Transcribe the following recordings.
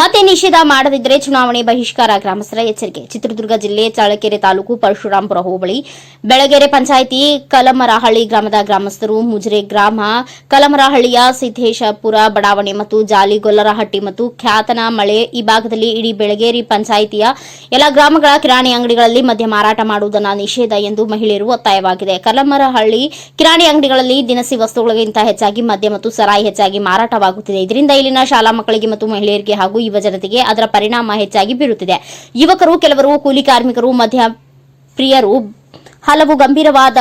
ಮತ್ತೆ ನಿಷೇಧ ಮಾಡದಿದ್ದರೆ ಚುನಾವಣೆ ಬಹಿಷ್ಕಾರ, ಗ್ರಾಮಸ್ಥರ ಎಚ್ಚರಿಕೆ. ಚಿತ್ರದುರ್ಗ ಜಿಲ್ಲೆ ಚಳ್ಳಕೆರೆ ತಾಲೂಕು ಪರಶುರಾಂಪುರ ಹೋಬಳಿ. ಬೆಳಗೆರೆ ಪಂಚಾಯಿತಿ ಕಲಮರಹಳ್ಳಿ ಗ್ರಾಮದ ಗ್ರಾಮಸ್ಥರು ಮುಜರೆ ಗ್ರಾಮ, ಕಲಮರಹಳ್ಳಿಯ ಸಿದ್ದೇಶಪುರ, ಬಡಾವಣೆ ಮತ್ತು ಜಾಲಿಗೊಲ್ಲರಹಟ್ಟಿ ಮತ್ತು ಖ್ಯಾತನ ಮಳೆ ಈ ಭಾಗದಲ್ಲಿ ಇಡೀ ಬೆಳಗೇರಿ ಪಂಚಾಯಿತಿಯ ಎಲ್ಲ ಗ್ರಾಮಗಳ ಕಿರಾಣಿ ಅಂಗಡಿಗಳಲ್ಲಿ ಮದ್ಯ ಮಾರಾಟ ಮಾಡುವುದನ್ನು ನಿಷೇಧ ಎಂದು ಮಹಿಳೆಯರು ಒತ್ತಾಯವಾಗಿದೆ. ಕಲಮರಹಳ್ಳಿ ಕಿರಾಣಿ ಅಂಗಡಿಗಳಲ್ಲಿ ದಿನಸಿ ವಸ್ತುಗಳಿಗಿಂತ ಹೆಚ್ಚಾಗಿ ಮದ್ಯ ಮತ್ತು ಸರಾಯಿ ಹೆಚ್ಚಾಗಿ ಮಾರಾಟವಾಗುತ್ತಿದೆ. ಇದರಿಂದ ಇಲ್ಲಿನ ಶಾಲಾ ಮಕ್ಕಳಿಗೆ ಮತ್ತು ಮಹಿಳೆಯರಿಗೆ ಹಾಗೂ ಯುವ ಜನತೆಗೆ ಅದರ ಪರಿಣಾಮ ಹೆಚ್ಚಾಗಿ ಬೀರುತ್ತಿದೆ. ಯುವಕರು, ಕೆಲವರು ಕೂಲಿ ಕಾರ್ಮಿಕರು ಮಧ್ಯ ಪ್ರಿಯರು ಹಲವು ಗಂಭೀರವಾದ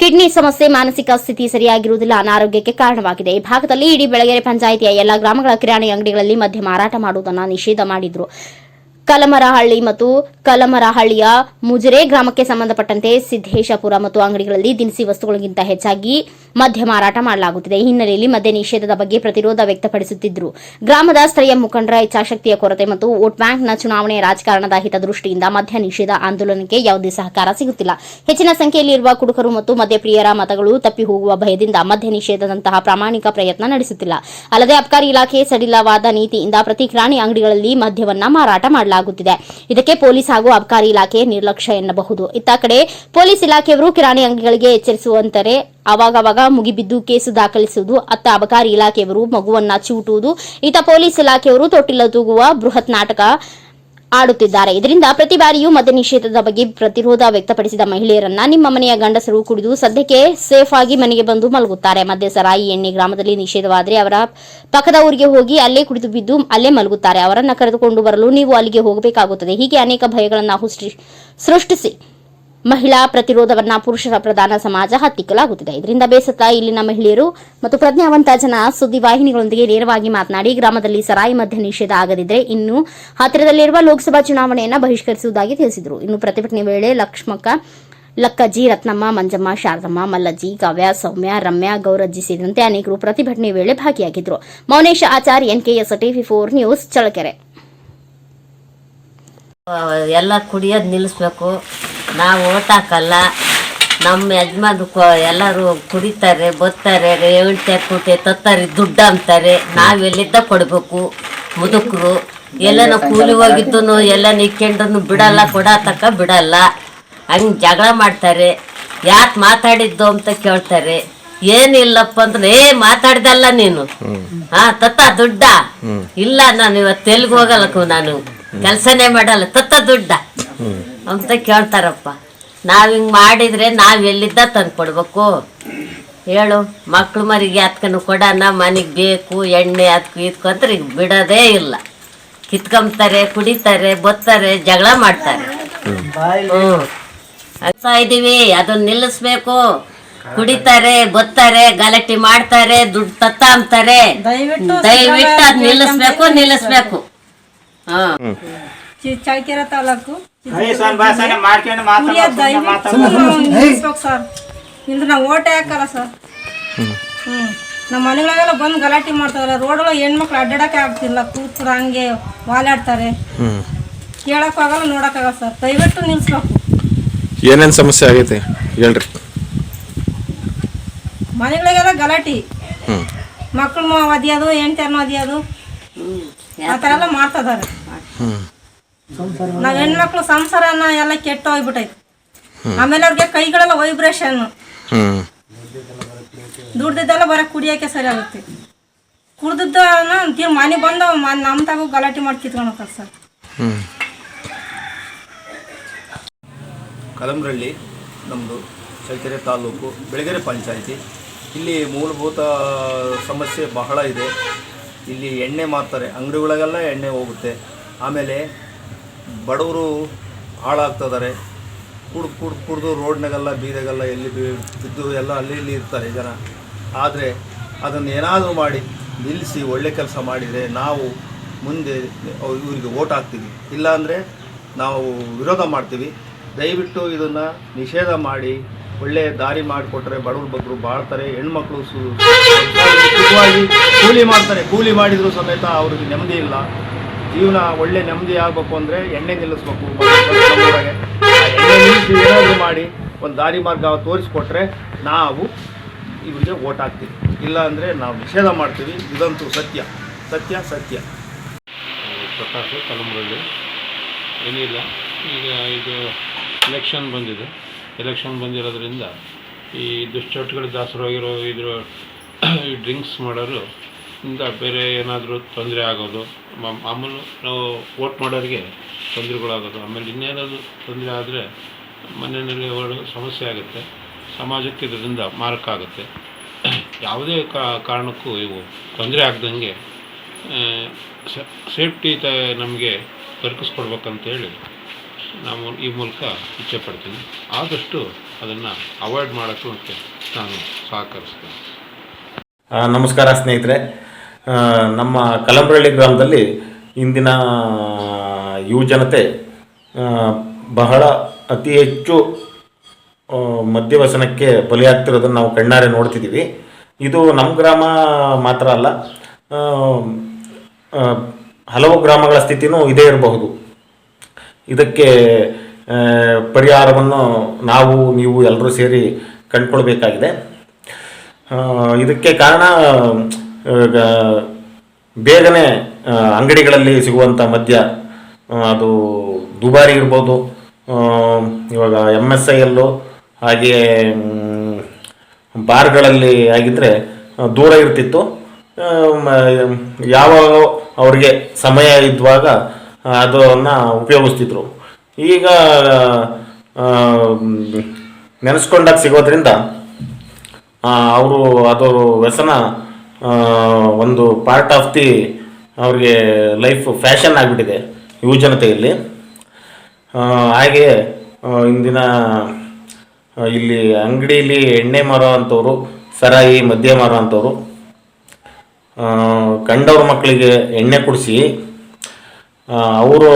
ಕಿಡ್ನಿ ಸಮಸ್ಯೆ, ಮಾನಸಿಕ ಸ್ಥಿತಿ ಸರಿಯಾಗಿರುವುದಿಲ್ಲ, ಅನಾರೋಗ್ಯಕ್ಕೆ ಕಾರಣವಾಗಿದೆ. ಈ ಭಾಗದಲ್ಲಿ ಇಡೀ ಬೆಳಗೆರೆ ಪಂಚಾಯಿತಿಯ ಎಲ್ಲ ಗ್ರಾಮಗಳ ಕಿರಾಣಿ ಅಂಗಡಿಗಳಲ್ಲಿ ಮಧ್ಯ ಮಾರಾಟ ಮಾಡುವುದನ್ನು ನಿಷೇಧ ಮಾಡಿದ್ರು. ಕಲಮರಹಳ್ಳಿ ಮತ್ತು ಕಲಮರಹಳ್ಳಿಯ ಮುಜರೆ ಗ್ರಾಮಕ್ಕೆ ಸಂಬಂಧಪಟ್ಟಂತೆ ಸಿದ್ದೇಶಪುರ ಮತ್ತು ಅಂಗಡಿಗಳಲ್ಲಿ ದಿನಸಿ ವಸ್ತುಗಳಿಗಿಂತ ಹೆಚ್ಚಾಗಿ ಮದ್ಯ ಮಾರಾಟ ಮಾಡಲಾಗುತ್ತಿದೆ. ಈ ಹಿನ್ನೆಲೆಯಲ್ಲಿ ಮದ್ಯ ನಿಷೇಧದ ಬಗ್ಗೆ ಪ್ರತಿರೋಧ ವ್ಯಕ್ತಪಡಿಸುತ್ತಿದ್ದರು ಗ್ರಾಮದ ಸ್ಥಳೀಯ ಮುಖಂಡರ ಇಚ್ಛಾಶಕ್ತಿಯ ಕೊರತೆ ಮತ್ತು ವೋಟ್ ಬ್ಯಾಂಕ್ನ ಚುನಾವಣೆ ರಾಜಕಾರಣದ ಹಿತದೃಷ್ಟಿಯಿಂದ ಮದ್ಯ ನಿಷೇಧ ಆಂದೋಲನಕ್ಕೆ ಯಾವುದೇ ಸಹಕಾರ ಸಿಗುತ್ತಿಲ್ಲ. ಹೆಚ್ಚಿನ ಸಂಖ್ಯೆಯಲ್ಲಿರುವ ಕುಡುಕರು ಮತ್ತು ಮದ್ಯಪ್ರಿಯರ ಮತಗಳು ತಪ್ಪಿ ಹೋಗುವ ಭಯದಿಂದ ಮದ್ಯ ನಿಷೇಧದಂತಹ ಪ್ರಾಮಾಣಿಕ ಪ್ರಯತ್ನ ನಡೆಸುತ್ತಿಲ್ಲ. ಅಲ್ಲದೆ ಅಬಕಾರಿ ಇಲಾಖೆ ಸಡಿಲವಾದ ನೀತಿಯಿಂದ ಪ್ರತಿ ಕಿರಾಣಿ ಅಂಗಡಿಗಳಲ್ಲಿ ಮದ್ಯವನ್ನ ಮಾರಾಟ ಮಾಡಲಾಗುತ್ತಿದೆ. ಇದಕ್ಕೆ ಪೊಲೀಸ್ ಹಾಗೂ ಅಬಕಾರಿ ಇಲಾಖೆ ನಿರ್ಲಕ್ಷ್ಯ ಎನ್ನಬಹುದು. ಇತ್ತ ಕಡೆ ಪೊಲೀಸ್ ಇಲಾಖೆಯವರು ಕಿರಾಣಿ ಅಂಗಡಿಗಳಿಗೆ ಎಚ್ಚರಿಸುವಂತಾರೆ ಅವಾಗವಾಗ ಮುಗಿಬಿದ್ದು ಕೇಸು ದಾಖಲಿಸುವುದು. ಅತ್ತ ಅಬಕಾರಿ ಇಲಾಖೆಯವರು ಮಗುವನ್ನ ಚೂಟುವುದು ಇತ್ತ ಪೊಲೀಸ್ ಇಲಾಖೆಯವರು ತೊಟ್ಟಿಲ ತೂಗುವ ಬೃಹತ್ ನಾಟಕ ಆಡುತ್ತಿದ್ದಾರೆ. ಇದರಿಂದ ಪ್ರತಿ ಬಾರಿಯೂ ಮದ್ಯ ನಿಷೇಧದ ಬಗ್ಗೆ ಪ್ರತಿರೋಧ ವ್ಯಕ್ತಪಡಿಸಿದ ಮಹಿಳೆಯರನ್ನ ನಿಮ್ಮ ಮನೆಯ ಗಂಡಸರು ಕುಡಿದು ಸದ್ಯಕ್ಕೆ ಸೇಫ್ ಆಗಿ ಮನೆಗೆ ಬಂದು ಮಲಗುತ್ತಾರೆ. ಮದ್ಯ ಸರಾಯಿ ಎಣ್ಣೆ ಗ್ರಾಮದಲ್ಲಿ ನಿಷೇಧವಾದರೆ ಅವರ ಪಕ್ಕದ ಊರಿಗೆ ಹೋಗಿ ಅಲ್ಲೇ ಕುಡಿದು ಬಿದ್ದು ಅಲ್ಲೇ ಮಲಗುತ್ತಾರೆ. ಅವರನ್ನ ಕರೆದುಕೊಂಡು ಬರಲು ನೀವು ಅಲ್ಲಿಗೆ ಹೋಗಬೇಕಾಗುತ್ತದೆ. ಹೀಗೆ ಅನೇಕ ಭಯಗಳನ್ನು ಸೃಷ್ಟಿಸಿ ಮಹಿಳಾ ಪ್ರತಿರೋಧವನ್ನ ಪುರುಷರ ಪ್ರಧಾನ ಸಮಾಜ ಹತ್ತಿಕ್ಕಲಾಗುತ್ತಿದೆ. ಇದರಿಂದ ಬೇಸತ್ತ ಇಲ್ಲಿನ ಮಹಿಳೆಯರು ಮತ್ತು ಪ್ರಜ್ಞಾವಂತ ಜನ ಸುದ್ದಿವಾಹಿನಿಗಳೊಂದಿಗೆ ನೇರವಾಗಿ ಮಾತನಾಡಿ ಗ್ರಾಮದಲ್ಲಿ ಸರಾಯಿ ಮಧ್ಯ ನಿಷೇಧ ಆಗದಿದ್ದರೆ ಇನ್ನು ಹತ್ತಿರದಲ್ಲಿರುವ ಲೋಕಸಭಾ ಚುನಾವಣೆಯನ್ನು ಬಹಿಷ್ಕರಿಸುವುದಾಗಿ ತಿಳಿಸಿದರು. ಇನ್ನು ಪ್ರತಿಭಟನೆ ವೇಳೆ ಲಕ್ಷ್ಮಕ್ಕ ಲಕ್ಕಜಿ ರತ್ನಮ್ಮ, ಮಂಜಮ್ಮ, ಶಾರದಮ್ಮ ಮಲ್ಲಜಿ ಕಾವ್ಯ, ಸೌಮ್ಯ, ರಮ್ಯಾ, ಗೌರಜ್ಜಿ ಸೇರಿದಂತೆ ಅನೇಕರು ಪ್ರತಿಭಟನೆ ವೇಳೆ ಭಾಗಿಯಾಗಿದ್ದರು Mounesh Achar, NKS TV four news Challakere ಎಲ್ಲ ಕುಡಿಯೋದು ನಿಲ್ಲಿಸ್ಬೇಕು ನಾವು ಓಟಾಕಲ್ಲ ಹಾಕಲ್ಲ. ನಮ್ಮ ಯಜಮಾನ್ ಎಲ್ಲರೂ ಕುಡಿತಾರೆ ಬತ್ತಾರೆ ರೇವಣತೆ ಕೂಟೆ ತತ್ತಾರೆ ದುಡ್ಡು ಅಂತಾರೆ. ನಾವೆಲ್ಲಿದ್ದ ಕೊಡಬೇಕು? ಮುದುಕರು. ಎಲ್ಲನ ಕೂಲಿ ಹೋಗಿದ್ದು ಎಲ್ಲ ನಿಕ್ಕೊಂಡು ಬಿಡಲ್ಲ ಕೊಡತಕ್ಕ ಬಿಡಲ್ಲ. ಹಂಗೆ ಜಗಳ ಮಾಡ್ತಾರೆ. ಯಾಕೆ ಮಾತಾಡಿದ್ದು ಅಂತ ಕೇಳ್ತಾರೆ. ಏನಿಲ್ಲಪ್ಪ ಅಂದ್ರೆ ಏ ಮಾತಾಡ್ದಲ್ಲ ನೀನು. ಹಾ ತತ್ತ ದುಡ್ಡ. ಇಲ್ಲ ನಾನು ಇವತ್ತು ತೆಲುಗು ಹೋಗಲ್ಲ ಕು- ನಾನು. ಕೆಲಸನೇ ಮಾಡಲ್ಲ. ತತ್ತ ದುಡ್ಡ. ಅಂತ ಕೇಳ್ತಾರಪ್ಪ. ನಾವು ಹಿಂಗೆ ಮಾಡಿದ್ರೆ ನಾವು ಎಲ್ಲಿದ್ದ ತಂದು ಕೊಡ್ಬೇಕು? ಹೇಳು ಮಕ್ಳು ಮರಿಗೆ ಹತ್ಕೊಂಡು ಕೊಡೋಣ ಮನೆಗೆ ಬೇಕು ಎಣ್ಣೆ ಅದ್ಕು ಇದ್ಕು ಅಂದ್ರೆ ಈಗ ಬಿಡೋದೇ ಇಲ್ಲ. ಕಿತ್ಕೊಂಬ್ತಾರೆ ಕುಡಿತಾರೆ ಬತ್ತಾರೆ ಜಗಳ ಮಾಡ್ತಾರೆ. ಹ್ಞೂ ಇದ್ದೀವಿ ಇದೀವಿ ಅದನ್ನ ನಿಲ್ಲಿಸ್ಬೇಕು. ಕುಡಿತಾರೆ ಬತ್ತಾರೆ ಗಲಾಟೆ ಮಾಡ್ತಾರೆ ದುಡ್ಡು ತತ್ತ ಅಂತಾರೆ ದಯವಿಟ್ಟು ಅದು ನಿಲ್ಲಿಸ್ಬೇಕು ನಿಲ್ಲಿಸ್ಬೇಕು. ಹಾಂ ಚಳ್ಳಕೆರೆ ತಾಲೂಕು. ಸರ್ ಇಲ್ರಿ ನಾವು ನಿಲ್ಲಿಸ್ಬೇಕು ಸರ್. ಇಲ್ದ್ರೆ ನಾವು ಓಟೆ ಹಾಕಲ್ಲ ಸರ್. ಹ್ಞೂ ನಮ್ಮ ಮನೆಗಳಿಗೆಲ್ಲ ಬಂದು ಗಲಾಟೆ ಮಾಡ್ತಾರೆ. ರೋಡೊಳಗೆ ಹೆಣ್ಮಕ್ಳು ಅಡ್ಡಾಡಕ್ಕೆ ಆಗ್ತಿಲ್ಲ. ಕೂತ್ರು ಹಂಗೆ ವಾಲಾಡ್ತಾರೆ. ಕೇಳಕ್ಕೂ ಆಗಲ್ಲ ನೋಡಕ್ಕಾಗಲ್ಲ ಸರ್. ದಯವಿಟ್ಟು ನಿಲ್ಸ್ಬೇಕು. ಏನೇನು ಸಮಸ್ಯೆ ಆಗೈತೆ? ಹೇಳ್ರಿ. ಮನೆಗಳಿಗೆಲ್ಲ ಗಲಾಟೆ. ಮಕ್ಕಳು ಒದಿಯೋದು ಹೆಂಡ್ತಿಯನ್ನು ಒದಿಯೋದು ಆ ಥರ ಎಲ್ಲ ಮಾಡ್ತಿದ್ದಾರೆ ಹ್ಞೂ ನಾವ್ ಹೆಣ್ಮಕ್ಳು ಸಂಸಾರನ ಎಲ್ಲ ಕೆಟ್ಟ ಹೋಗ್ಬಿಟ್ಟೈತೆ ಆಮೇಲೆ ಅವ್ರಿಗೆ ಕೈಗಳೆಲ್ಲ ವೈಬ್ರೇಷನ್ ದುಡ್ದಿದ್ದೆಲ್ಲ ಬರ ಕುಡಿಯೋಕೆ ಸರಿ ಆಗುತ್ತೆ. ಕುಡ್ದಿದ್ದ ತೀರ್ ಮನೆ ಬಂದು ನಮ್ ನಮ್ಮ ತಗೋ ಗಲಾಟೆ ಮಾಡಿ ಸರ್. ಕಲಂರಳ್ಳಿ ನಮ್ಮದು ಚಳ್ಳಕೆರೆ ತಾಲೂಕು ಬೆಳಗೆರೆ ಪಂಚಾಯಿತಿ. ಇಲ್ಲಿ ಮೂಲಭೂತ ಸಮಸ್ಯೆ ಬಹಳ ಇದೆ. ಇಲ್ಲಿ ಎಣ್ಣೆ ಮಾರ್ತಾರೆ. ಅಂಗಡಿಗಳಿಗೆಲ್ಲ ಎಣ್ಣೆ ಹೋಗುತ್ತೆ. ಆಮೇಲೆ ಬಡವರು ಹಾಳಾಗ್ತಿದ್ದಾರೆ ಕುಡ್ದು ಕುಡ್ದು ಕುಡ್ದು ರೋಡ್ನಾಗೆಲ್ಲ ಬೀದಿಗೆಲ್ಲ ಎಲ್ಲಿ ಬಿದ್ದು ಎಲ್ಲ ಅಲ್ಲಿ ಇಲ್ಲಿ ಇರ್ತಾರೆ ಜನ ಆದರೆ ಅದನ್ನು ಏನಾದರೂ ಮಾಡಿ ನಿಲ್ಲಿಸಿ ಒಳ್ಳೆ ಕೆಲಸ ಮಾಡಿದರೆ ನಾವು ಮುಂದೆ ಇವರಿಗೆ ಓಟ್ ಹಾಕ್ತೀವಿ ಇಲ್ಲಾಂದರೆ ನಾವು ವಿರೋಧ ಮಾಡ್ತೀವಿ ದಯವಿಟ್ಟು ಇದನ್ನು ನಿಷೇಧ ಮಾಡಿ ಒಳ್ಳೆಯ ದಾರಿ ಮಾಡಿಕೊಟ್ರೆ ಬಡವ್ರ ಬಗ್ಗರು ಬಾಳ್ತಾರೆ ಹೆಣ್ಮಕ್ಳು ಕೂಲಿ ಮಾಡ್ತಾರೆ ಕೂಲಿ ಮಾಡಿದರೂ ಸಮೇತ ಅವ್ರಿಗೆ ನೆಮ್ಮದಿ ಇಲ್ಲ ಜೀವನ ಒಳ್ಳೆ ನೆಮ್ಮದಿ ಆಗಬೇಕು ಅಂದರೆ ಎಣ್ಣೆ ನಿಲ್ಲಿಸ್ಬೇಕು. ಏನಾದ್ರು ಮಾಡಿ ಒಂದು ದಾರಿ ಮಾರ್ಗ ತೋರಿಸ್ಕೊಟ್ರೆ ನಾವು ಇವರಿಗೆ ಓಟ್ ಹಾಕ್ತೀವಿ. ಇಲ್ಲ ಅಂದರೆ ನಾವು ನಿಷೇಧ ಮಾಡ್ತೀವಿ. ಇದಂತೂ ಸತ್ಯ. ಸತ್ಯ ಸತ್ಯ. ಪ್ರಕಾಶ್ ಕಲಮರಳ್ಳಿ ಏನಿಲ್ಲ. ಈಗ ಇದು ಎಲೆಕ್ಷನ್ ಬಂದಿದೆ. ಎಲೆಕ್ಷನ್ ಬಂದಿರೋದ್ರಿಂದ ಈ ದುಶ್ಚಟಗಳು ದಾಸರಾಗಿರೋ ಇದ್ರ ಡ್ರಿಂಕ್ಸ್ ಮಾಡೋರು ಇಂದ ಬೇರೆ ಏನಾದರೂ ತೊಂದರೆ ಆಗೋದು. ಮಾಮೂಲು ನಾವು ವೋಟ್ ಮಾಡೋರಿಗೆ ತೊಂದರೆಗಳಾಗೋದು. ಆಮೇಲೆ ಇನ್ನೇನಾದರೂ ತೊಂದರೆ ಆದರೆ ಮನೆಯಲ್ಲಿ ಅವರು ಸಮಸ್ಯೆ ಆಗುತ್ತೆ. ಸಮಾಜಕ್ಕೆ ಇದರಿಂದ ಮಾರಕ ಆಗುತ್ತೆ. ಯಾವುದೇ ಕಾರಣಕ್ಕೂ ಇವು ತೊಂದರೆ ಆಗ್ದಂಗೆ ಸೇಫ್ಟಿ ತ ನಮಗೆ ದೊರಕಿಸ್ಕೊಡ್ಬೇಕಂತೇಳಿ ನಾವು ಈ ಮೂಲಕ ಇಚ್ಛೆ ಪಡ್ತೀನಿ. ಆದಷ್ಟು ಅದನ್ನು ಅವಾಯ್ಡ್ ಮಾಡೋಕ್ಕೆ ನಾನು ಸಹಕರಿಸ್ತೇನೆ. ನಮಸ್ಕಾರ ಸ್ನೇಹಿತರೆ. ನಮ್ಮ ಕಲಂಬರಳ್ಳಿ ಗ್ರಾಮದಲ್ಲಿ ಇಂದಿನ ಯುವ ಜನತೆ ಬಹಳ ಅತಿ ಹೆಚ್ಚು ಮದ್ಯವ್ಯಸನಕ್ಕೆ ಬಲಿಯಾಗ್ತಿರೋದನ್ನು ನಾವು ಕಣ್ಣಾರೆ ನೋಡ್ತಿದ್ದೀವಿ. ಇದು ನಮ್ಮ ಗ್ರಾಮ ಮಾತ್ರ ಅಲ್ಲ ಹಲವು ಗ್ರಾಮಗಳ ಸ್ಥಿತಿನೂ ಇದೇ ಇರಬಹುದು. ಇದಕ್ಕೆ ಪರಿಹಾರವನ್ನು ನಾವು, ನೀವು ಎಲ್ಲರೂ ಸೇರಿ ಕಂಡುಕೊಳ್ಬೇಕಾಗಿದೆ. ಇದಕ್ಕೆ ಕಾರಣ ಬೇಗನೆ ಅಂಗಡಿಗಳಲ್ಲಿ ಸಿಗುವಂಥ ಮದ್ಯ ಅದು ದುಬಾರಿ ಇರ್ಬೋದು. ಇವಾಗ ಎಂ ಎಸ್ ಐ ಎಲ್ಲು ಹಾಗೆಯೇ ಬಾರ್ಗಳಲ್ಲಿ ಆಗಿದ್ದರೆ ದೂರ ಇರ್ತಿತ್ತು. ಯಾವಾಗ ಅವ್ರಿಗೆ ಸಮಯ ಇದ್ದಾಗ ಅದನ್ನು ಉಪಯೋಗಿಸ್ತಿದ್ರು. ಈಗ ನೆನೆಸ್ಕೊಂಡಾಗ ಸಿಗೋದ್ರಿಂದ ಅವರು ಅದು ವ್ಯಸನ ಒಂದು ಪಾರ್ಟ್ ಆಫ್ ದಿ ಅವ್ರಿಗೆ ಲೈಫ್ ಫ್ಯಾಷನ್ ಆಗಿಬಿಟ್ಟಿದೆ ಯುವ ಜನತೆಯಲ್ಲಿ. ಹಾಗೆ ಇಂದಿನ ಇಲ್ಲಿ ಅಂಗಡಿಯಲ್ಲಿ ಎಣ್ಣೆ ಮಾರೋ ಅಂಥವ್ರು, ಸರಾಯಿ, ಮದ್ಯ ಮಾರೋ ಅಂಥವ್ರು ಕಂಡವ್ರ ಮಕ್ಕಳಿಗೆ ಎಣ್ಣೆ ಕುಡಿಸಿ ಅವರು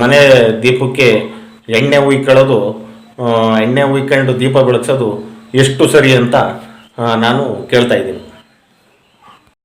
ಮನೆ ದೀಪಕ್ಕೆ ಎಣ್ಣೆ ಉಯ್ಕೊಳ್ಳೋದು ಎಣ್ಣೆ ಉಯ್ಕೊಂಡು ದೀಪ ಬೆಳಗ್ಸೋದು ಎಷ್ಟು ಸರಿ ಅಂತ ನಾನು ಕೇಳ್ತಾ ಇದ್ದೀನಿ.